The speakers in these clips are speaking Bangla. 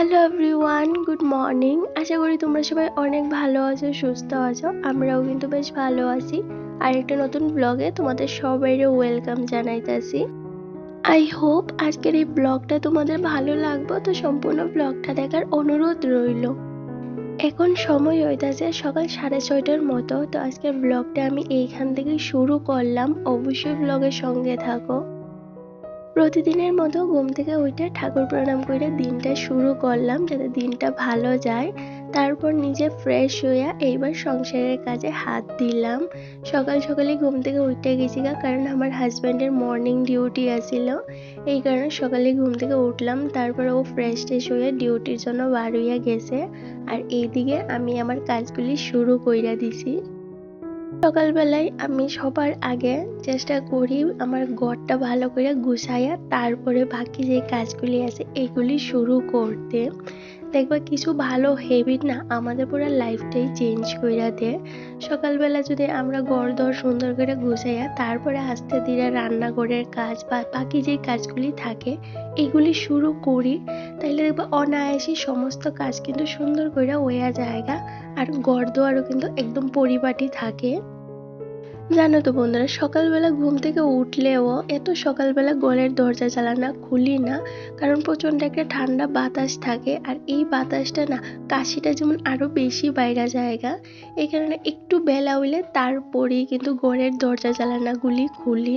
এভরিওয়ান গুড মর্নিং আশা করি তোমরা সবাই অনেক ভালো আছো, সুস্থ আছো। আমরাও কিন্তু বেশ ভালো আছি। আর একটা নতুন ব্লগে তোমাদের সবাইরে ওয়েলকাম জানাইতেছি। আই হোপ আজকের এই ব্লগটা তোমাদের ভালো লাগবে। তো সম্পূর্ণ ব্লগটা দেখার অনুরোধ রইল। এখন সময় হইতাছে সকাল সাড়ে ছয়টার মতো। তো আজকের ব্লগটা আমি এইখান থেকে শুরু করলাম। অবশ্যই ব্লগের সঙ্গে থাকো। প্রতিদিনের মতো ঘুম থেকে উঠে ঠাকুর প্রণাম করে দিনটা শুরু করলাম যাতে দিনটা ভালো যায়। তারপর নিজে ফ্রেশ হইয়া এইবার সংসারের কাজে হাত দিলাম। সকাল সকালে ঘুম থেকে উঠে গেছি কারণ আমার হাজব্যান্ডের মর্নিং ডিউটি আছিল। এই কারণে সকালে ঘুম থেকে উঠলাম, তারপর ও ফ্রেশ ট্রেশ হয়ে ডিউটির জন্য বার হইয়া গেছে। আর এইদিকে আমি আমার কাজগুলি শুরু কইরা দিছি। সকালবেলায় আমি সবার আগে চেষ্টা করি আমার ঘরটা ভালো করে গুছাইয়া তারপরে বাকি যে কাজগুলি আছে এগুলি শুরু করতে। দেখবা কিছু ভালো হেবিট না আমাদের পুরো লাইফটাই চেঞ্জ কইরা দেয়। সকালবেলা যদি আমরা ঘর দর সুন্দর করে গুছাইয়া তারপরে আস্তে ধীরে রান্নাঘরের কাজ বা বাকি যে কাজগুলি থাকে এগুলি শুরু করি তাহলে দেখবা অনায়াসে সমস্ত কাজ কিন্তু সুন্দর করে হইয়া জায়গা আর ঘর দোয়ারও কিন্তু একদম পরিপাটি থাকে। জানো তো বন্ধুরা, সকালবেলা ঘুম থেকে উঠলেও এত সকালবেলা গলের দরজা জ্বালানা খুলি না, কারণ প্রচণ্ড একটা ঠান্ডা বাতাস থাকে আর এই বাতাসটা না কাশিটা যেমন আরও বেশি বাইরা জায়গা এই কারণে একটু বেলা হইলে তারপরেই কিন্তু ঘরের দরজা জ্বালানাগুলি খুলি।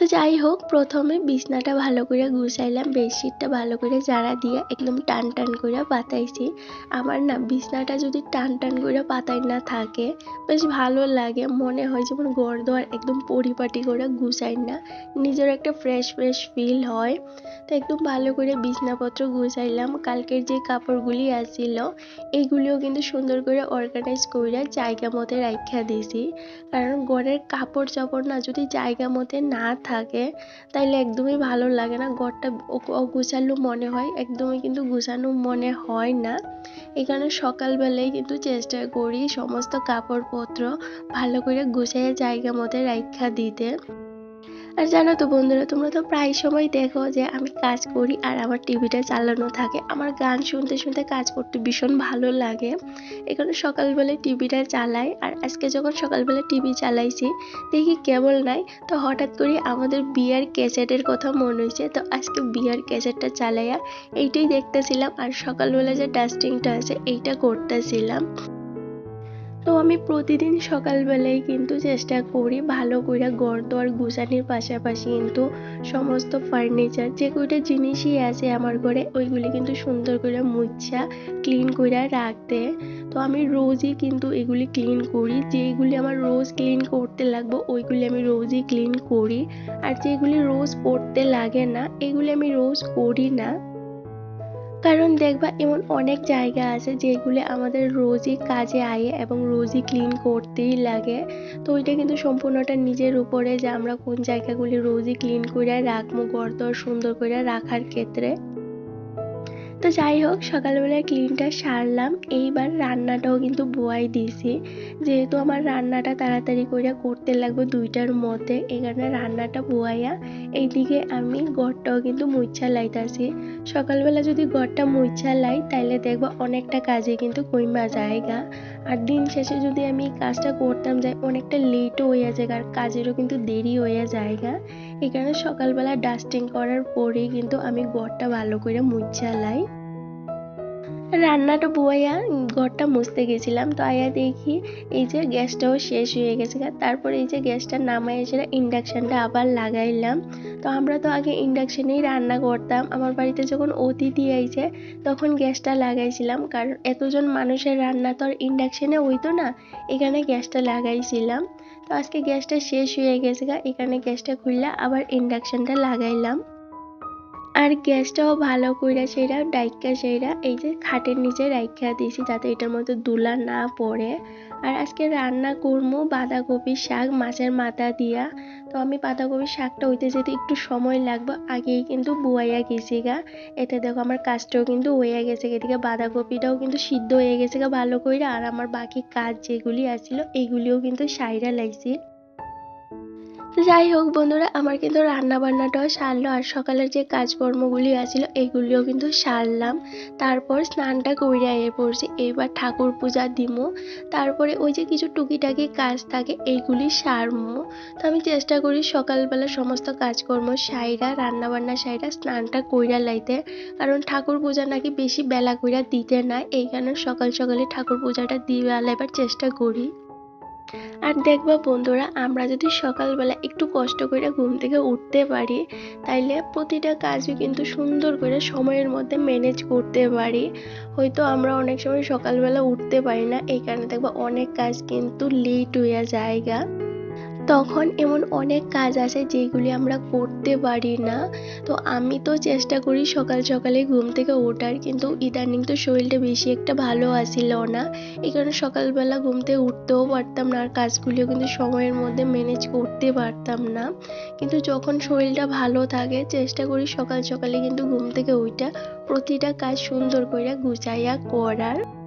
তো যাই হোক, প্রথমে বিছনাটা ভালো করে গুছাইলাম, বেডশিটটা ভালো করে জারা দিয়ে একদম টান টান করে পাতাইছি। আমার না বিছনাটা যদি টান টান করে পাতাই না থাকে, বেশ ভালো লাগে। মনে হয় যেমন ঘর একদম পরিপাটি করে গুছাই না, নিজের একটা ফ্রেশ ফ্রেশ ফিল হয়। তো একদম ভালো করে বিছনাপত্র গুছাইলাম। কালকের যে কাপড়গুলি আসছিল এইগুলিও কিন্তু সুন্দর করে অর্গানাইজ করে জায়গা মতে রাখা দিছি। কারণ ঘরের কাপড় চাপড় না যদি জায়গা মতে না থাকে তাইলে একদমই ভালো লাগে না। ঘরটা অগুছালো মনে হয়, একদমই কিন্তু গুছানো মনে হয় না। এখানে সকালবেলায় কিন্তু চেষ্টা করি সমস্ত কাপড়পত্র ভালো করে গুছিয়ে জায়গা মতো রাখা দিতে। আর জানো তো বন্ধুরা, তোমরা তো প্রায় সময় দেখো যে আমি কাজ করি আর আমার টিভিটা চালানো থাকে। আমার গান শুনতে শুনতে কাজ করতে ভীষণ ভালো লাগে। এখানে সকালবেলায় টিভিটা চালাই আর আজকে যখন সকালবেলা টিভি চালাইছি, দেখি কেবল নাই। তো হঠাৎ করে আমাদের বিয়ার ক্যাসেটের কথা মনে হয়েছে, তো আজকে বিয়ার ক্যাসেটটা চালাইয়া এইটাই দেখতেছিলাম আর সকালবেলা যে ডাস্টিংটা আছে, এইটা করতেছিলাম। তো আমি প্রতিদিন সকালবেলায় কিন্তু চেষ্টা করি ভালো করে ঘর দোয়ার গুছানির পাশাপাশি কিন্তু সমস্ত ফার্নিচার যে কয়টা জিনিসই আছে আমার ঘরে, ওইগুলি কিন্তু সুন্দর করে মুছা ক্লিন করে রাখতে। তো আমি রোজই কিন্তু এগুলি ক্লিন করি যেগুলি আমার রোজ ক্লিন করতে লাগবে, ওইগুলি আমি রোজই ক্লিন করি। আর যেগুলি রোজ করতে লাগে না, এগুলি আমি রোজ করি না। কারণ দেখবা এমন অনেক জায়গা আছে যেগুলো আমাদের রোজই কাজে আয় এবং রোজই ক্লিন করতেই লাগে। তো ওইটা কিন্তু সম্পূর্ণটা নিজের উপরে যে আমরা কোন জায়গাগুলি রোজই ক্লিন করে রাখব ঘর সুন্দর করে রাখার ক্ষেত্রে। তো যাই হোক, সকালবেলায় ক্লিনটা সারলাম। এইবার রান্নাটাও কিন্তু বোয়াই দিয়েছি। যেহেতু আমার রান্নাটা তাড়াতাড়ি করে করতে লাগবে দুইটার মধ্যে এই কারণে রান্নাটা বোয়াইয়া এইদিকে আমি গড়টাও কিন্তু মুইচ্ছা লাইতাছি। সকালবেলা যদি গড়টা মুইচ্ছা লাই, তাইলে দেখব অনেকটা কাজে কিন্তু কইমা জায়গা আর দিন শেষে যদি আমি কাজটা করতাম যাই অনেকটা লেটও হয়ে যায় আর কাজেরও কিন্তু দেরি হয়ে জায়গা এই কারণে সকালবেলা ডাস্টিং করার পরেই কিন্তু আমি ঘরটা ভালো করে মুছা লাই। রান্নাটা বইয়া ঘরটা মুছতে গেছিলাম, তো আয়া দেখি এই যে গ্যাসটাও শেষ হয়ে গেছে তারপরে এই যে গ্যাসটা নামাই এসে ইন্ডাকশানটা আবার লাগাইলাম। তো আমরা তো আগে ইন্ডাকশানেই রান্না করতাম। আমার বাড়িতে যখন অতিথি আইছে, তখন গ্যাসটা লাগাইছিলাম। কারণ এতজন মানুষের রান্না তো আর ইন্ডাকশানে হইতো না, এখানে গ্যাসটা লাগাইছিলাম। তো আজকে গ্যাসটা শেষ হয়ে গেছে এখানে গ্যাসটা খুললে আবার ইন্ডাকশানটা লাগাইলাম। আর গ্যাসটাও ভালো কইরা সেইরা ডাইকা সেইরা এই যে খাটের নিচে রাইখা দিয়েছি যাতে এটার মধ্যে দুলা না পড়ে। আর আজকে রান্না করব বাঁধাকপির শাক, মাছের মাথা দিয়া। তো আমি বাঁধাকপির শাকটা হইতে যেতে একটু সময় লাগবে, আগেই কিন্তু বুয়াইয়া গেছি গা। এতে দেখো আমার কাজটাও কিন্তু হয়ে গেছে এদিকে বাঁধাকপিটাও কিন্তু সিদ্ধ হয়ে গেছে গা ভালো করে আর আমার বাকি কাজ যেগুলি আছিল, এগুলিও কিন্তু সাইরা লাইছি। যাই হোক বন্ধুরা, আমার কিন্তু রান্না বান্নাটাও সারলো আর সকালের যে কাজকর্মগুলি আছিল, এগুলিও কিন্তু সারলাম। তারপর স্নানটা কইরা এ পড়ছি এবার ঠাকুর পূজা দিমু। তারপরে ওই যে কিছু টুকিটাকি কাজ থাকে, এইগুলি সারমো। তো আমি চেষ্টা করি সকালবেলা সমস্ত কাজকর্ম সাইরা, রান্নাবান্না সাইরা স্নানটা কইরা লাইতে। কারণ ঠাকুর পূজা নাকি বেশি বেলা কইরা দিতে না, এই কারণে সকাল সকালে ঠাকুর পূজাটা দিয়ে লাইবার চেষ্টা করি। আর দেখবা বন্ধুরা, আমরা যদি সকালবেলা একটু কষ্ট করে ঘুম থেকে উঠতে পারি, তাইলে প্রতিটা কাজই কিন্তু সুন্দর করে সময়ের মধ্যে ম্যানেজ করতে পারি। হয়তো আমরা অনেক সময় সকালবেলা উঠতে পারি না, এই কারণে দেখবা অনেক কাজ কিন্তু লেট হইয়া জায়গা তখন এমন অনেক কাজ আছে যেগুলি আমরা করতে পারি না। তো আমি তো চেষ্টা করি সকাল সকালে ঘুম থেকে ওঠার, কিন্তু ইদানিং তো শরীরটা বেশি একটা ভালো আসিল না। এই কারণে সকালবেলা ঘুম থেকে উঠতেও পারতাম না আর কাজগুলিও কিন্তু সময়ের মধ্যে ম্যানেজ করতে পারতাম না। কিন্তু যখন শরীরটা ভালো থাকে, চেষ্টা করি সকাল সকালে কিন্তু ঘুম থেকে ওইটা প্রতিটা কাজ সুন্দর করে গুছাইয়া করার।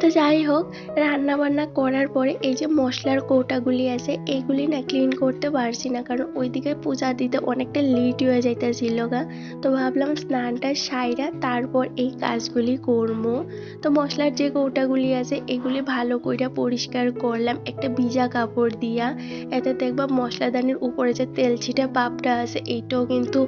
তো যাই হোক রান্না বান্না করার পরে এই যে মশলার কৌটাগুলি আছে এইগুলি না ক্লিন করতে পারছি না। কারণ ওইদিকে পূজা দিতে অনেকটা লেট হয়ে যাইতেছিল গা। তো ভাবলাম স্নানটা সাইরা তারপর এই কাজগুলি করব তো মশলার যে কৌটাগুলি আছে, এগুলি ভালো করে পরিষ্কার করলাম। একটা ভিজা কাপড় দিয়া এতে দেখবা মশলাদানির উপরে যে তেল ছিটা পাপটা আছে, এইটাও কিন্তু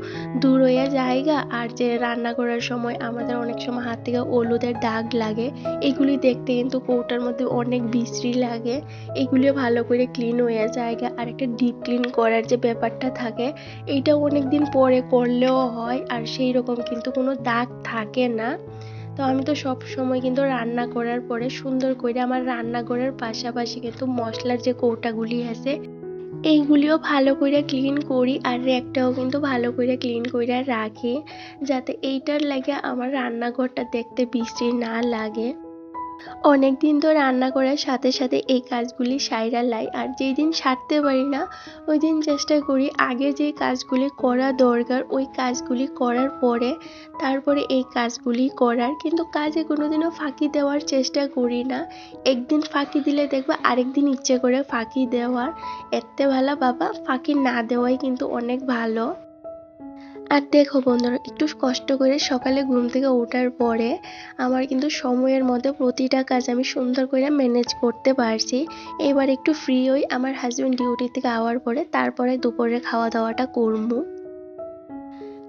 দূর হইয়া জায়গা আর যে রান্না করার সময় আমাদের অনেক সময় হাত থেকে হলুদের দাগ লাগে, এগুলি দেখ দেখতে কিন্তু কৌটার মধ্যে অনেক বিশ্রী লাগে। এগুলিও ভালো করে ক্লিন হয়ে জায়গা আর একটা ডিপ ক্লিন করার যে ব্যাপারটা থাকে এইটা অনেক দিন পরে করলেও হয় আর সেই রকম কিন্তু কোনো দাগ থাকে না। তো আমি তো সব সময় কিন্তু রান্না করার পরে সুন্দর করে আমার রান্নাঘরের পাশাপাশি কিন্তু মশলার যে কৌটাগুলি আছে, এইগুলিও ভালো করে ক্লিন করি আর র্যাকটাও কিন্তু ভালো করে ক্লিন করে রাখি, যাতে এইটার লাগে আমার রান্নাঘরটা দেখতে বিশ্রী না লাগে। অনেক দিন তো রান্না করার সাথে সাথে এই কাজগুলি সাইরা লাই। আর যেই দিন সারতে পারি না, ওই দিন চেষ্টা করি আগে যে কাজগুলি করা দরকার, ওই কাজগুলি করার পরে তারপরে এই কাজগুলি করার। কিন্তু কাজে কোনোদিনও ফাঁকি দেওয়ার চেষ্টা করি না। একদিন ফাঁকি দিলে দেখবা আরেক দিন ইচ্ছে করে ফাঁকি দেওয়ার। এতে ভালো বাবা, ফাঁকি না দেওয়াই কিন্তু অনেক ভালো। আর দেখো বন্ধুরা, একটু কষ্ট করে সকালে ঘুম থেকে ওঠার পরে আমার কিন্তু সময়ের মধ্যে প্রতিটা কাজ আমি সুন্দর করে ম্যানেজ করতে পারছি। এবার একটু ফ্রি হই, আমার হাজব্যান্ড ডিউটি থেকে আওয়ার পরে তারপরে দুপুরে খাওয়া দাওয়াটা করব।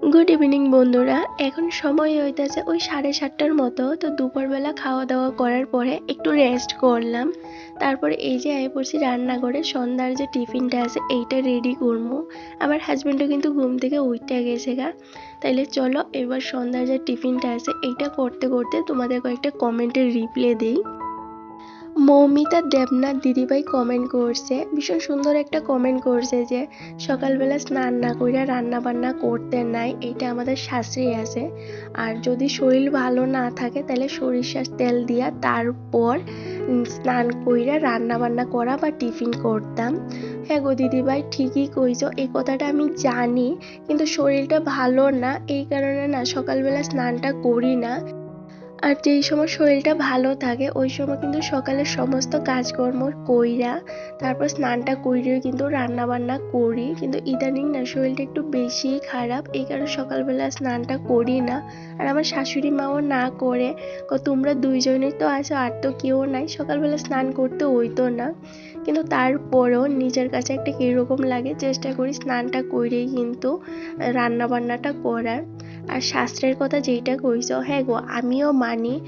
গুড ইভিনিং বন্ধুরা। এখন সময় হইতেছে ওই সাড়ে সাতটার মতো, তো দুপুরবেলা খাওয়া দাওয়া করার পরে একটু রেস্ট করলাম। তারপরে এই যে আয় পড়ছি রান্না করে সন্ধ্যার যে টিফিনটা আছে এইটা রেডি করব। আমার হাজব্যান্ডও কিন্তু ঘুম থেকে উঠতে গেছে গা। তাইলে চলো, এবার সন্ধ্যার যে টিফিনটা আছে এইটা করতে করতে তোমাদের কয়েকটা কমেন্টের রিপ্লাই দিই। মৌমিতা দেবনাথ দিদিভাই কমেন্ট করছে। ভীষণ সুন্দর একটা কমেন্ট করছে যে, সকালবেলা স্নান না কইরা রান্না বান্না করতে নাই এটা আমাদের শাস্ত্রে আছে। আর যদি শরীর ভালো না থাকে, তাহলে সরিষার তেল দিয়া তারপর স্নান কইরা রান্না বান্না করা বা টিফিন করতাম। হ্যাঁ গো দিদিভাই, ঠিকই কইছো, এই কথাটা আমি জানি, কিন্তু শরীরটা ভালো না, এই কারণে না সকালবেলা স্নানটা করি না। আর যেই সময় শরীরটা ভালো থাকে, ওই সময় কিন্তু সকালের সমস্ত কাজকর্ম কইরা, তারপর স্নানটা কইরেও কিন্তু রান্না বান্না করি। কিন্তু ইদানিং না, শরীরটা একটু বেশি খারাপ, এই কারণে সকালবেলা স্নানটা করি না। আর আমার শাশুড়ি মাও না করে তোমরা দুইজনেই তো আছো, আর তো কেউ নাই, সকালবেলা স্নান করতে হইতো না। কিন্তু তারপরেও নিজের কাছে একটা কীরকম লাগে, চেষ্টা করি স্নানটা করেই কিন্তু রান্না বান্নাটা করার। আর শাস্ত্রের কথা যেইটা কইছো হ্যাঁ গো, আমিও মানি।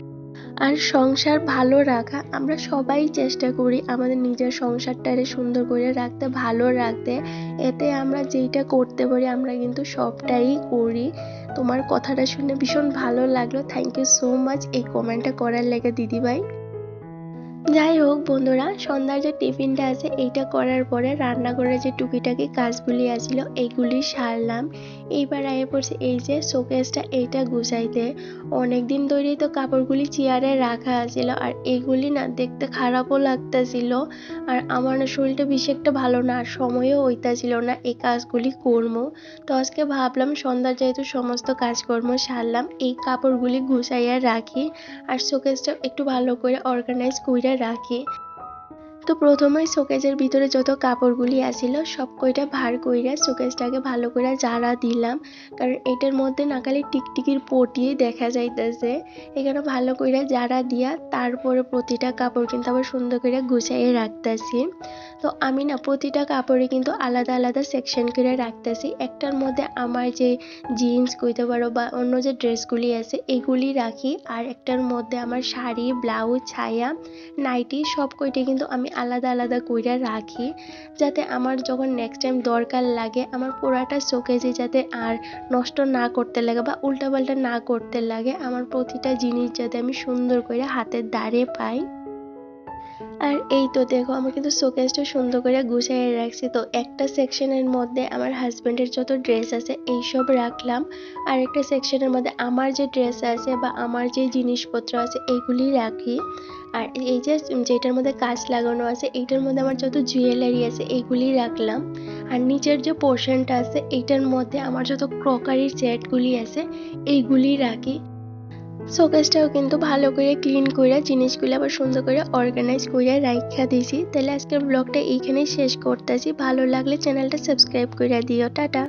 আর সংসার ভালো রাখা, আমরা সবাই চেষ্টা করি আমাদের নিজের সংসারটারে সুন্দর করে রাখতে, ভালো রাখতে। এতে আমরা যেইটা করতে পারি, আমরা কিন্তু সবটাই করি। তোমার কথাটা শুনে ভীষণ ভালো লাগল। থ্যাংক ইউ সো মাচ এই কমেন্টটা করার লেগে দিদিভাই। যাই হোক বন্ধুরা, সন্ধ্যার যে টিফিনটা আছে, এইটা করার পরে রান্নাঘরে যে টুকিটাকি কাজগুলি আছিল, এইগুলি সারলাম। এইবার আগে পড়ছে এই যে শোকেসটা, এইটা গুছাইতে। অনেক দিন ধরেই তো কাপড়গুলি চেয়ারে রাখা আছিল, আর এইগুলি না দেখতে খারাপও লাগতেছিল, আর আমার না শরীরটা বেশি একটা ভালো না, আর সময়ও হইতাছিল না এই কাজগুলি করব তো আজকে ভাবলাম, সন্ধ্যার যেহেতু সমস্ত কাজকর্ম সারলাম, এই কাপড়গুলি গুছাইয়া রাখি, আর শোকেসটা একটু ভালো করে অর্গানাইজ করে রাখি। তো প্রথমে শোকেজের ভিতরে যত কাপড়গুলি আছিল, সব কয়টা ভার কইরা শোকেজটাকে ভালো করে জারা দিলাম। কারণ এটার মধ্যে না খালি টিকটিকির পটিয়ে দেখা যাইতেছে। এখানে ভালো করে জারা দিয়া তারপরে প্রতিটা কাপড় কিন্তু আবার সুন্দর করে গুছাইয়ে রাখতেছি। তো আমি না প্রতিটা কাপড়ে কিন্তু আলাদা আলাদা সেকশন করে রাখতেছি। একটার মধ্যে আমার যে জিন্স কইতে পারো বা অন্য যে ড্রেসগুলি আছে, এগুলি রাখি। আর একটার মধ্যে আমার শাড়ি, ব্লাউজ, ছায়া, নাইটি সব কয়টা কিন্তু আমি আলাদা আলাদা কইরা রাখি। যাতে আমার যখন নেক্সট টাইম দরকার লাগে, আমার পুরাটা শোকেজে যাতে আর নষ্ট না করতে লাগে বা উল্টাপাল্টা না করতে লাগে, আমার প্রতিটা জিনিস যাতে আমি সুন্দর করে হাতের দ্বারে পাই। আর এই তো দেখো আমি কিন্তু শোকেসটা সুন্দর করে গুছিয়ে রাখছি। তো একটা সেকশনের মধ্যে আমার হাজব্যান্ডের যত ড্রেস আছে, এইসব রাখলাম। আর একটা সেকশনের মধ্যে আমার যে ড্রেস আছে বা আমার যে জিনিসপত্র আছে, এইগুলি রাখি। আর এই যে যেটার মধ্যে কাঁচ লাগানো আছে, এইটার মধ্যে আমার যত জুয়েলারি আছে, এইগুলি রাখলাম। আর নিচের যে পোর্শনটা আছে, এইটার মধ্যে আমার যত ক্রকারির সেটগুলি আছে, এইগুলি রাখি। শোকেসটাও কিন্তু ভালো করে ক্লিন করে জিনিসগুলো আবার সুন্দর করে অর্গানাইজ করে রাখা দিছি। তাহলে আজকের ব্লগটা এইখানেই শেষ করতেছি। ভালো লাগলে চ্যানেলটা সাবস্ক্রাইব করে দিও। টাটা!